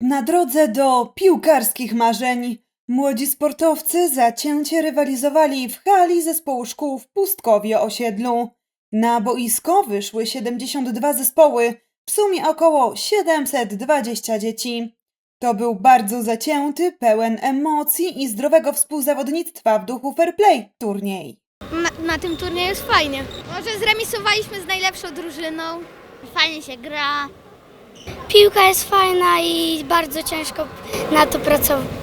Na drodze do piłkarskich marzeń młodzi sportowcy zacięcie rywalizowali w hali zespołu szkół w Pustkowie Osiedlu. Na boisko wyszły 72 zespoły, w sumie około 720 dzieci. To był bardzo zacięty, pełen emocji i zdrowego współzawodnictwa w duchu fair play turniej. Na, na tym turnieju jest fajnie. Może zremisowaliśmy z najlepszą drużyną. Fajnie się gra. Piłka jest fajna i bardzo ciężko na to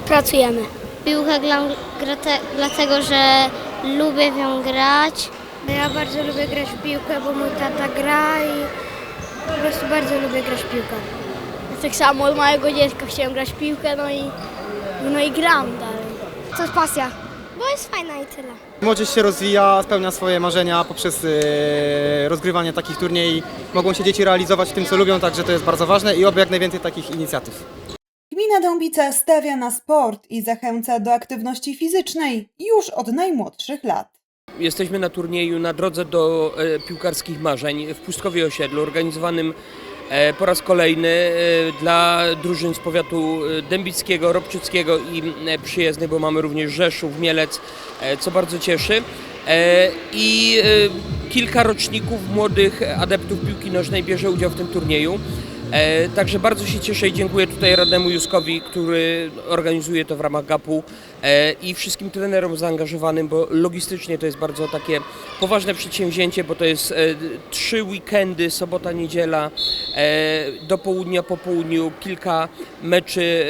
pracujemy. Piłkę gram gra te, dlatego, że lubię w nią grać. Ja bardzo lubię grać w piłkę, bo mój tata gra i po prostu bardzo lubię grać w piłkę. Tak samo od małego dziecka chciałem grać w piłkę, no i, no i gram dalej. To jest pasja, bo jest fajna i tyle. Młodzież się rozwija, spełnia swoje marzenia poprzez e, rozgrywanie takich turniej. Mogą się dzieci realizować w tym, co lubią, także to jest bardzo ważne i oby jak najwięcej takich inicjatyw. Gmina Dąbica stawia na sport i zachęca do aktywności fizycznej już od najmłodszych lat. Jesteśmy na turnieju na drodze do e, piłkarskich marzeń w Pustkowie Osiedlu, organizowanym po raz kolejny e, dla drużyn z powiatu e, dębickiego, robczyckiego i e, przyjezdnych, bo mamy również Rzeszów, Mielec, e, co bardzo cieszy. E, I e, kilka roczników młodych adeptów piłki nożnej bierze udział w tym turnieju. E, także bardzo się cieszę i dziękuję tutaj radnemu Juskowi, który organizuje to w ramach GAP-u e, i wszystkim trenerom zaangażowanym, bo logistycznie to jest bardzo takie poważne przedsięwzięcie, bo to jest e, trzy weekendy, sobota, niedziela, e, do południa, po południu, kilka meczy,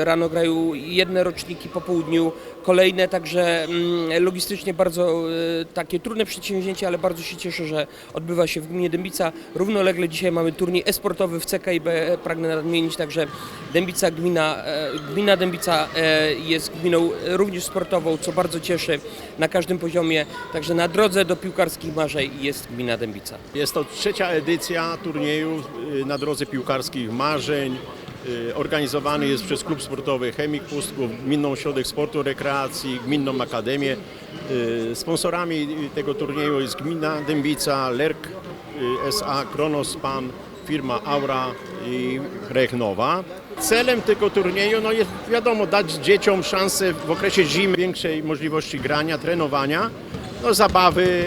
e, rano grają jedne roczniki, po południu kolejne, także mm, logistycznie bardzo e, takie trudne przedsięwzięcie, ale bardzo się cieszę, że odbywa się w gminie Dębica. Równolegle dzisiaj mamy turniej e-sportowy w CKIB, pragnę nadmienić, także Dębica gmina, e, gmina Dębica e, jest gminą również sportową, co bardzo cieszy na każdym poziomie, także na drodze do piłkarskich marzeń jest gmina Dębica. Jest to trzecia edycja turnieju y, na drodze piłkarskich marzeń. Y, Organizowany jest przez Klub Sportowy Chemik Pustków, Gminną Ośrodek Sportu Rekreacji, Gminną Akademię. Y, Sponsorami tego turnieju jest Gmina Dębica, LERK y, SA, Kronospan, firma Aura i Rechnowa. Celem tego turnieju no jest wiadomo dać dzieciom szansę w okresie zimy większej możliwości grania, trenowania no, zabawy,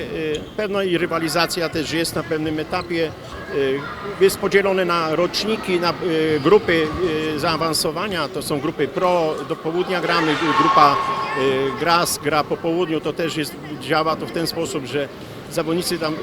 pewno i rywalizacja też jest na pewnym etapie. Y, Jest podzielone na roczniki, na y, grupy y, zaawansowania. To są grupy pro, do południa gramy, grupa gras gra po południu. To też jest, działa to w ten sposób, że zawodnicy tam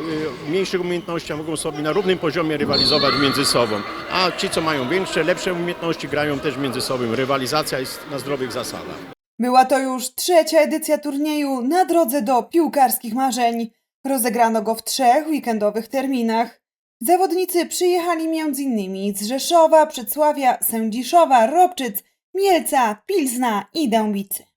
mniejszych umiejętnościach mogą sobie na równym poziomie rywalizować między sobą. A ci, co mają większe, lepsze umiejętności, grają też między sobą. Rywalizacja jest na zdrowych zasadach. Była to już trzecia edycja turnieju na drodze do piłkarskich marzeń. Rozegrano go w trzech weekendowych terminach. Zawodnicy przyjechali m.in. z Rzeszowa, Przedsławia, Sędziszowa, Robczyc, Mielca, Pilzna i Dębicy.